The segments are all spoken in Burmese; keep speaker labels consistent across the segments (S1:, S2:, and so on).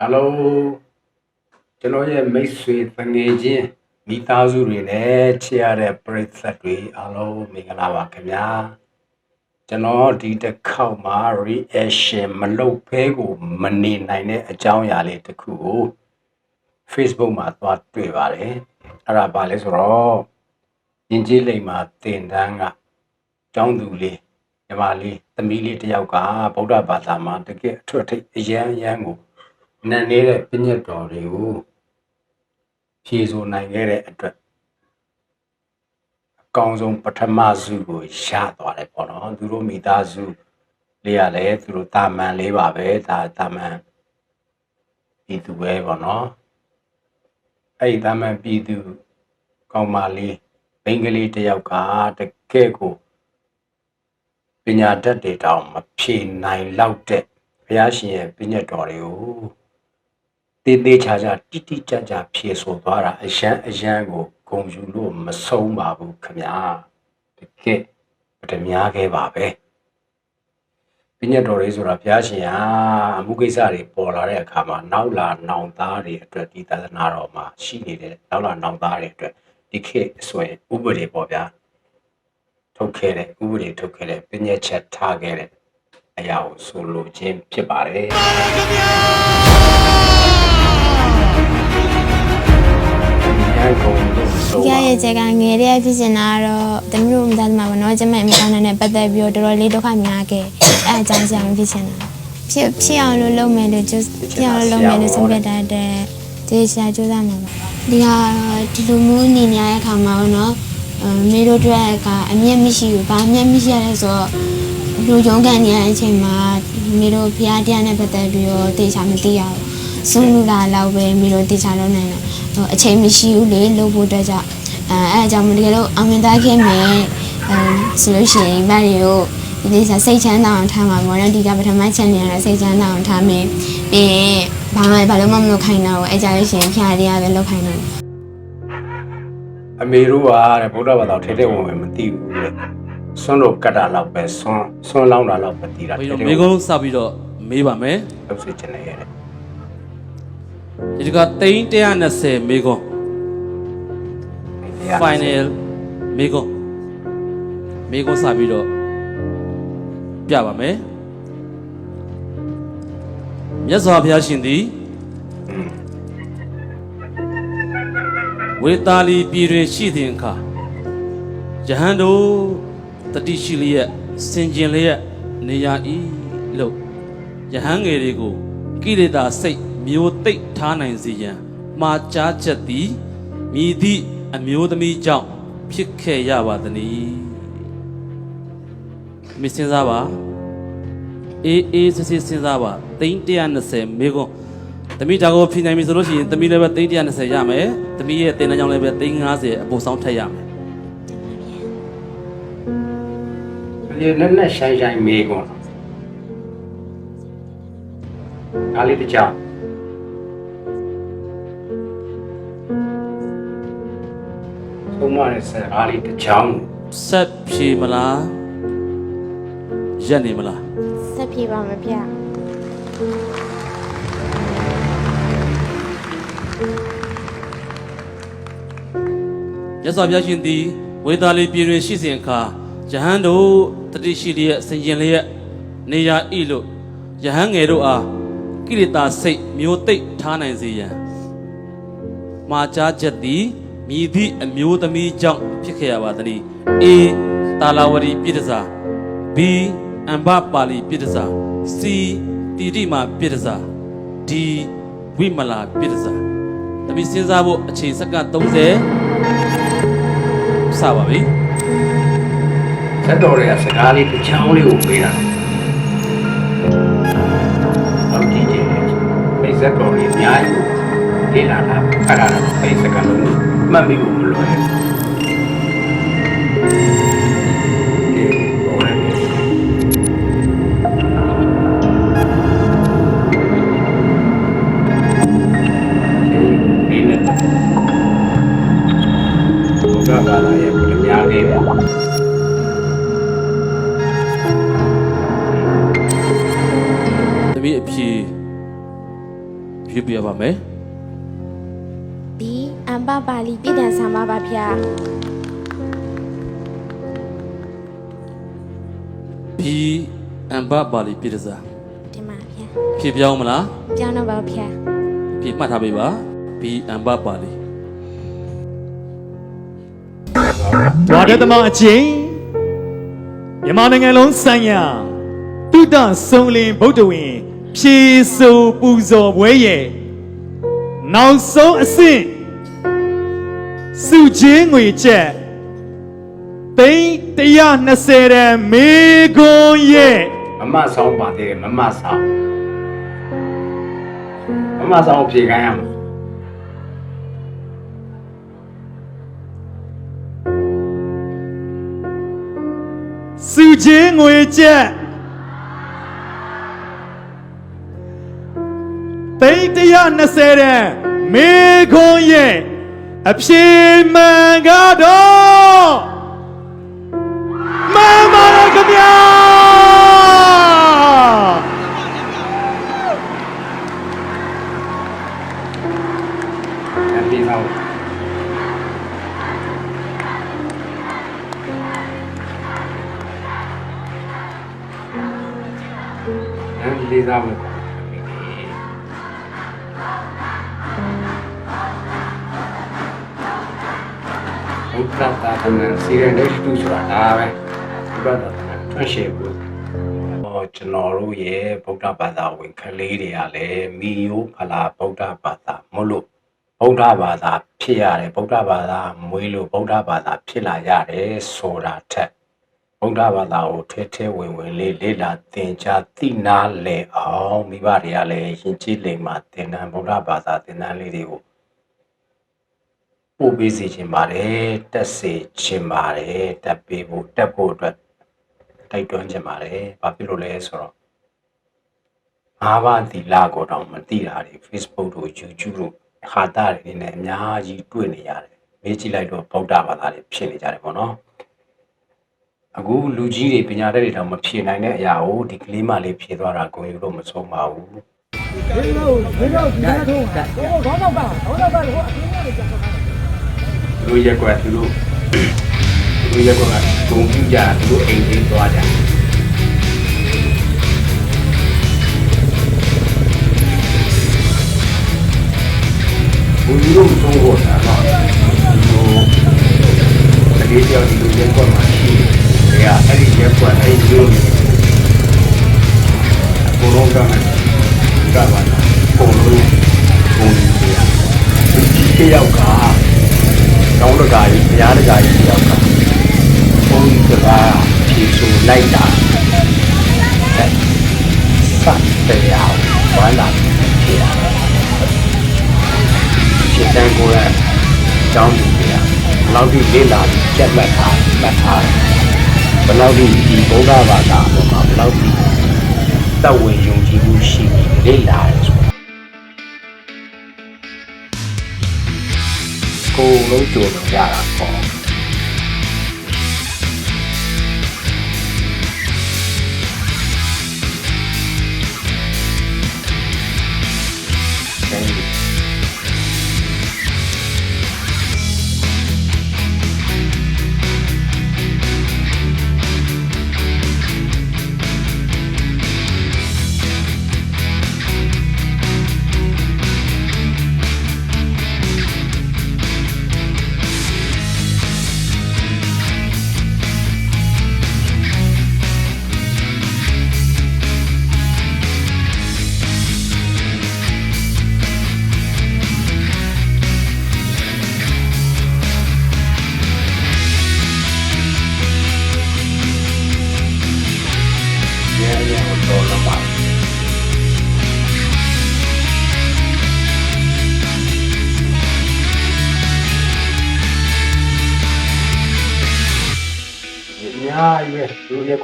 S1: ဟယ်လိုကျွန်တော်ရဲ့မိတ်ဆွေတငယ်ချင်းမိသားစုတွေနဲ့ချစ်ရတဲ့ပရိသတ်တွေအားလုံးမင်္ဂလာပါခင်ဗျာကျွန်တော်ဒီတစ်ခေါက်မှာ reaction မလုပ်ဘဲကိုမနေနိုင်တဲ့အကြောင်းအရာလေးတစ်ခုကို Facebook မှာသွားတွေ့ပါတယ်အဲ့ဒါပါလဲဆိုတော့ယဉ်ကျေးလိမ်မှာတင်တန်းကကျောင်းသူလေးညီမလေးသမီးလေးတစ်ယောက်ကဗုဒ္ဓဘာသာမှာတကယ်အထွတ်အထိပ်အယံအယံကို နန်နေတဲ့ပြညတ်တော်တွေကိုဖြေဆိုနိုင်ခဲ့တဲ့အတွက်အကောင်းဆုံးပထမစုကိုရသွားတယ်ပေါ့နော်သူတို့မိသားစုလေးရလဲသူတို့တာမန်လေးပါပဲဒါတာမန်ပြည်သူပဲပေါ့နော်အဲ့ဒီတာမန်ပြည်သူကောင်းမလေးဘင်္ဂလီတစ်ယောက်ကတကယ့်ကိုပညာတတ်တွေတောင်မဖြေနိုင်လောက်တဲ့ဘုရားရှင်ရဲ့ပြညတ်တော်တွေကို တေးသေးချာချာတိတိကျကျဖြေဆိုသွားတာအရန်အရန်ကိုဂုံယူလို့မဆုံးပါဘူးခမညာတကယ်ပထမခဲ့ပါပဲပညာတော်လေးဆိုတာဘုရားရှင်ဟာအမှုကိစ္စတွေပေါ်လာတဲ့အခါမှာနောက်လာနောင်သားတွေအတွက်ဒီသာသနာတော်မှာရှိနေတဲ့နောက်လာနောင်သားတွေအတွက်ဒီခေတ်ဆိုရင်ဥပဒေပေါ်ဗျာထုတ်ခဲ့တဲ့ဥပဒေထုတ်ခဲ့တဲ့ပညာချက်ထားခဲ့တဲ့အရာကိုဆိုလိုခြင်းဖြစ်ပါတယ် ရဲ့
S2: ချက်ကငယ်တဲ့ဖြစ်စင်တာကတော့တမီးတို့မိသားစုမှာပေါ့နော်ကျမအမေကောင်းတဲ့နဲ့ပတ်သက်ပြီးတော့တော်တော်လေးဒုက္ခများခဲ့အဲအကြောင်းကြောင့်ဖြစ်စင်တာဖြစ်ဖြစ်အောင်လို့လုပ်မယ်လို့ကျဖြစ်အောင်လို့လုပ်မယ်လို့ဆုံးဖြတ်တဲ့အတွက်ဒီရှာကြိုးစားမှာပါဒီဟာဒီလိုမျိုးနေနေရတဲ့အခါမှာပေါ့နော်အမေတို့တို့ကအမျက်မရှိဘူးဘာအမျက်မရှိရလဲဆိုတော့လူရုံးကန်နေရတဲ့အချိန်မှာမေတို့ဖျားတရားနဲ့ပတ်သက်ပြီးတော့တေချာမသိရဘူးဆုံးလူလာတော့ပဲမေတို့တေချာလုပ်နိုင်တယ်ဟိုအချိန်မရှိဘူးလေလုပ်ဖို့အတွက်ကြောင့် အဲအဲအကြောင်းမတကယ်လို့အောင်မြင်သားခဲ့မယ်အဲဆိုလို့ရှိရင်ဗတ်တွေကိုဒီနေ့စိတ်ချမ်းသာအောင်ထားမှာပေါ့နော်ဒီကပထမချက်နေရတော့စိတ်ချမ်းသာအောင်ထားမယ်ပြီးရင်ဘာမှဘာလို့မှမလုပ်ခိုင်းတော့ဘူးအဲကြလို့ရှိရင်ဖျားတရားပဲလုပ်ခိုင်းတော့
S1: အမေတို့ကတဲ့ဗုဒ္ဓဘာသာထဲထဲဝင်ဝင်မသိဘူးတဲ့ဆွမ်းတော့ကတ်တာလောက်ပဲဆွမ်းဆွမ်းလောင်းတာလောက်ပဲသိတာ
S3: ဘယ်
S1: ထဲ
S3: တော့
S1: ထဲ
S3: မေကုန်းစပြီးတော့မေးပါမယ်
S1: လုပ်စေချင်တယ်ရဲ့
S3: ဒီတကတိန်း120မေကုန်း final မေကုန်းမေကုန်းစပြီးတော့ပြပါမယ်မြတ်စွာဘုရားရှင်သည်ဝေတာလီပြည်တွင်ရှိသည့်အခါယဟန်တို့တတိရှိလျက်စင်ကျင်လျက်နေရ၏လို့ယဟန်ငယ်တွေကိုကိလေသာစိတ်မျိုးတိတ်ထားနိုင်စေရန်မှားကြားချက်သည်မြည်သည့် အမျိုးသမီးကြောင့်ဖြစ်ခဲ့ရပါသနည်းမစင်စားပါအေးအေးစစ်စစ်စဉ်းစားပါသိန်း120မေကွန်သမီးဒါကိုဖြေနိုင်ပြီဆိုလို့ရှိရင်သမီးလည်းပဲသိန်း120ရမယ်သမီးရဲ့တင်တဲ့ကြောင့်လည်းပဲသိန်း90အပိုဆောင်ထက်ရမယ်
S1: ဒီနဲ့နဲ့ဆိုင်ဆိုင်မေးကုန်အားလေးတစ်ကြောင် သုံးမနဲ့ဆက်အားလေးတစ်ကြောင်
S3: ဆက်ဖြေမလားရက်နေမလား
S2: ဆက်ပြေပါမပြ
S3: ရသော်ဘုရားရှင်သည်ဝေသာလီပြည်တွင်ရှိစဉ်အခါယဟန်တို့တတိရှိလျက်ဆင်ကျင်လျက်နေရာဤလို့ယဟန်ငယ်တို့အားကိလေသာစိတ်မျိုးတိတ်ထားနိုင်စေရန်မှာကြားချက်သည် မြည်သည့်အမျိုးသမီးကြောင့်ဖြစ်ခဲ့ရပါသနည်း A တာလာဝရီပြည်တစာ B အမ္ဘပါဠိပြည်တစာ C တိတိမာပြည်တစာ D ဝိမလာပြည်တစာတမီစဉ်းစားဖို့အချိန်စက္ကန့်30စပါပြီ
S1: ဆက်တော်တွေကစကားလေးတစ်ချောင်းလေးကိုပေးတာတော့ကြည့်ကြည့်မိတ်ဆက်တော်တွေအများကြီးလေ့လာတာအဲ့ဒါတော့အဲ့ဒီစကားလုံး မှတ်မိဖို့မလွ ဘီ
S3: အမ်ဘပါလီပြည်တစား
S4: ဒီမှာဗျာ
S3: ဖြည့်ပြောင်းမလား
S4: ပြောင်းတော့ပါဗျာ
S3: ဖြည့်မှတ်ထားပေးပါဘီအမ်ဘပါလီ
S5: ဝါဒသမအချင်းမြန်မာနိုင်ငံလုံးဆိုင်ရာတုဒ္ဒဆုံးလင်ဗုဒ္ဓဝင်ဖြေဆိုပူဇော်ပွဲရဲ့နောက်ဆုံးအဆင့်စုချင်းငွေချက် သိန်း120ရန်မေခွန်ရဲ့
S1: မမဆောင်ပါသေးတယ်မမဆောင်မမဆောင်ဖြေခိုင်းရမှာ
S5: စုချင်းငွေချက်သိန်း120ရန်မေခွန်ရဲ့အဖြေမှန်ကတော့
S1: စီရတဲ့တူဆိုတာဒါပဲဘုရားတာတမန်ထွန်းရှည်ဘူးဟောကျွန်တော်တို့ရဲ့ဗုဒ္ဓဘာသာဝင်ကလေးတွေကလည်းမိယိုဖလာဗုဒ္ဓဘာသာမလို့ဗုဒ္ဓဘာသာဖြစ်ရတယ်ဗုဒ္ဓဘာသာမွေးလို့ဗုဒ္ဓဘာသာဖြစ်လာရတယ်ဆိုတာထက်ဗုဒ္ဓဘာသာကိုထဲထဲဝင်ဝင်လေးလေ့လာသင်ကြားသိနာလဲအောင်မိဘတွေကလည်းယဉ်ကျေးလိမ်မှာသင်တန်းဗုဒ္ဓဘာသာသင်တန်းလေးတွေကို ပို့ပေးစီခြင်းပါတယ်တက်စေခြင်းပါတယ်တက်ပေးဖို့တက်ဖို့အတွက်တိုက်တွန်းခြင်းပါတယ်ဘာဖြစ်လို့လဲဆိုတော့ငါးပါးသီလကိုတော့မသိတာတွေ Facebook တို့ YouTube တို့ဟာတာတွေနဲ့အများကြီးတွေ့နေရတယ်မေးကြည့်လိုက်တော့ဗုဒ္ဓဘာသာတွေဖြစ်နေကြတယ်ပေါ့နော်အခုလူကြီးတွေပညာတတ်တွေတော့မဖြေနိုင်တဲ့အရာကိုဒီကလေးမလေးဖြေသွားတာကိုယူလို့မဆုံးပါဘူးသူတို့ ရက်ကွက်သူတို့သူတို့ရက်ကွက်ကဂုံပြူကြသူတို့အိမ်လေးသွားကြ တောင်းတကာကြီးဘုရားတကာကြီးတယောက်ကဘုန်းကြီးကဖြေဆိုလိုက်တာအဲစတရားဝမ်းလာဖြေရရှင်းတန်းကိုယ်ကျောင်းသူတွေကဘယ်လောက်ဒီလေးလာပြီးကြက်မှတ်ထားမှတ်ထားဘယ်လောက်ဒီဒီဘုရားဘာသာပေါ်မှာဘယ်လောက်ဒီတဝင်ယုံကြည်မှုရှိပြီးလေးလာတ ယ်ဆိုကိုယ်လုံး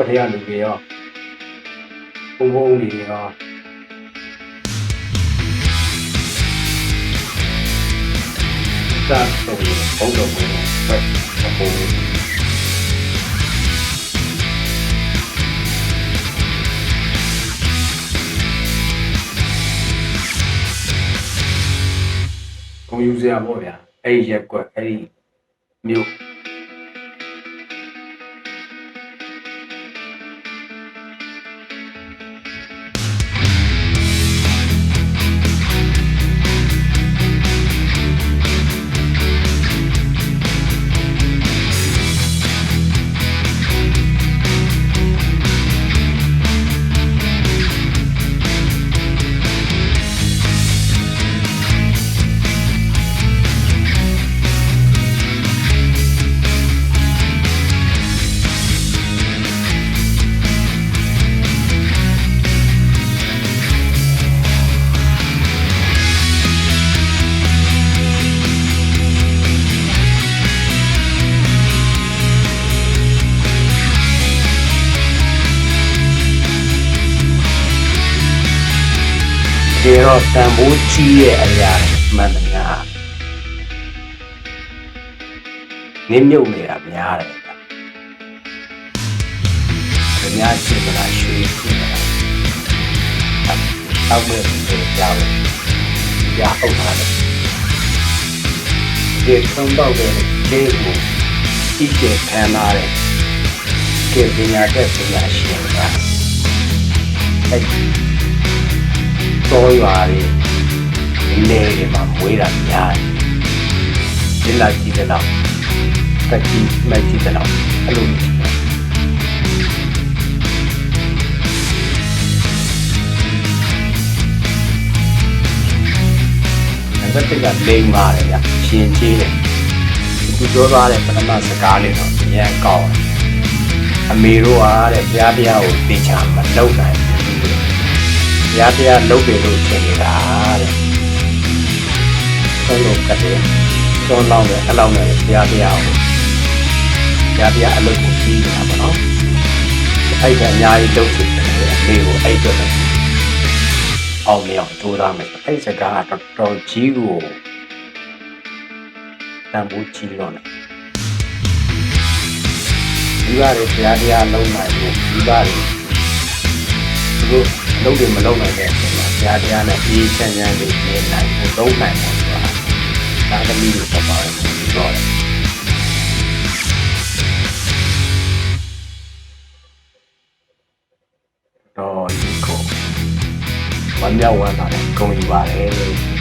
S1: က်ကွက်ထဲကလူတွေရောဘုံဘုံတွေရောသာတော့ဘုံတော့ဘုံပဲဘုံဂုံယူစရာပေါ့ဗျာအဲ့ဒီရက်ကွက်အဲ့ဒီမြို့ ဒီတော့တန်ဖိုးကြီးရဲ့အရာမှန်တယ်များနင်းမြုပ်နေတာများတယ်ဗျ။ခင်ဗျားရှိမလားရွှေရှိမလား။အောက်မဲ့ပြေကြောက်။ကြာအောင်လာတယ်။ဒီသုံးတော့တဲ့ဒေးကိုကြည့်ကြခံလာတယ်။ကေပညာတဲ့ပညာရှင်ကအဲ့ တော်ရွာလေးနေတွေမှာမွေးတာများတယ်ဒီလာကြည့်တဲ့တော့တတိမကြည့်တဲ့တော့အဲ့လိုကြည့်တယ်အဲ့ဒါတကလိမ့်ပါတယ်ဗျရှင်ကြီးတယ်သူပြောသွားတဲ့ပထမစကားလေးတော့အရင်ကောင်းတယ်အမေတို့ကတဲ့ဘုရားတရားကိုသိချာမလုပ်နိုင် ဘူးတဲ့ဘုရားတရားလုပ်တယ်လို့ထင်နေတာတဲ့ဆုံးလို့ကတည်းကဆုံးလောင်းတယ်အလောင်းတယ်ဘုရားတရားကိုဘုရားတရားအလုပ်ကိုပြီးနေတာပေါ့နော်အဲ့ဒါအများကြီးလုပ်ချင်တယ်အမေကိုအဲ့အတွက်ပဲအောင်မြောင်ကြိုးစားမယ်အဲ့စကားကတော်တော်ကြီးကိုတန်ဖိုးကြီးတော့တယ်ဒီပါလေဘုရားတရားလုံးနိုင်ဖို့ဒီပါလေသူ တို့လုံးတွေမလုံးနိုင်တဲ့အချိန်မှာဘုရားတရားနဲ့အေးချမ်းချမ်းလေးနေနိုင်ဖို့လုံးနိုင်တယ်ဆိုတာဒါသမီးတွေပတ်ပါတယ်ပြောတယ်တော့ဒီကိုဝမ်းမြောက်ဝမ်းသာနဲ့ဂုဏ်ယူပါတယ်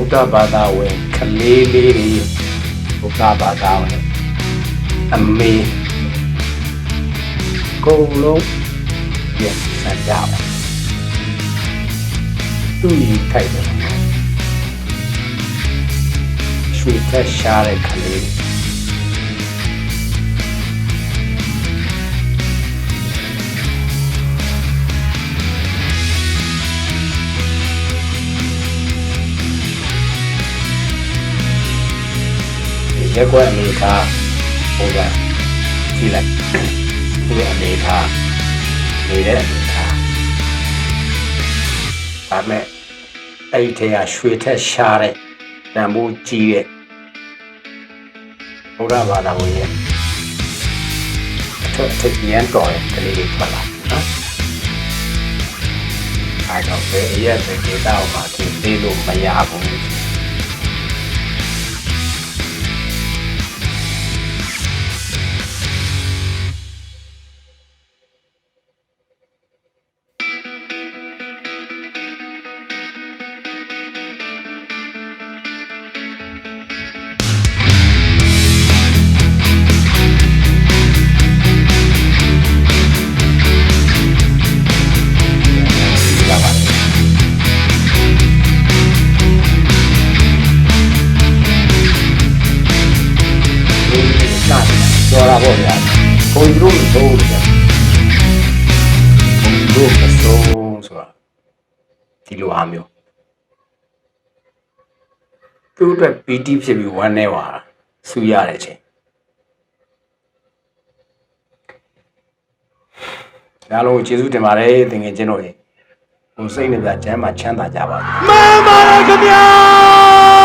S1: ဗုဒ္ဓဘာသာဝင်ကလေးလေးတွေဗုဒ္ဓဘာသာဝင်အမေကုန်လုံးပြန်ဆန်ကြပါသူကြီးထိုက်တယ်ရွှေသက်ရှားတဲ့ကလေး ရက်ကွက်အနေထားပုံစံကြည့်လိုက်သူ့ရဲ့အနေထားနေတဲ့အနေထားဒါမဲ့အဲ့ဒီထဲကရွှေထက်ရှားတဲ့တန်ဖိုးကြီးတဲ့ဘုရားဘာသာဝင်ရဲ့အထက်အထက်ရန်တော်ရဲ့ကလေးတွေထွက်လာနော်အဲတော့ဘယ်အရက်ပဲဒေတာမှာသူသေးလို့မရဘူး ပေါ့ဗျာဘုံသူတို့မဆုံးဘူးဗျာဘုံသူတို့မဆုံးဆိုတာဒီလိုအားမျိုးသူတို့အတွက် PT ဖြစ်ပြီးဝမ်းနေပါတာစူရတဲ့ချိန်အားလုံးကိုကျေးဇူးတင်ပါတယ်တင်ငယ်ချင်းတို့ရေဟိုစိတ်နဲ့ပြကျမ်းမှာချမ်းသာကြပါစေ
S5: မှန်ပါတယ်ခင်ဗျာ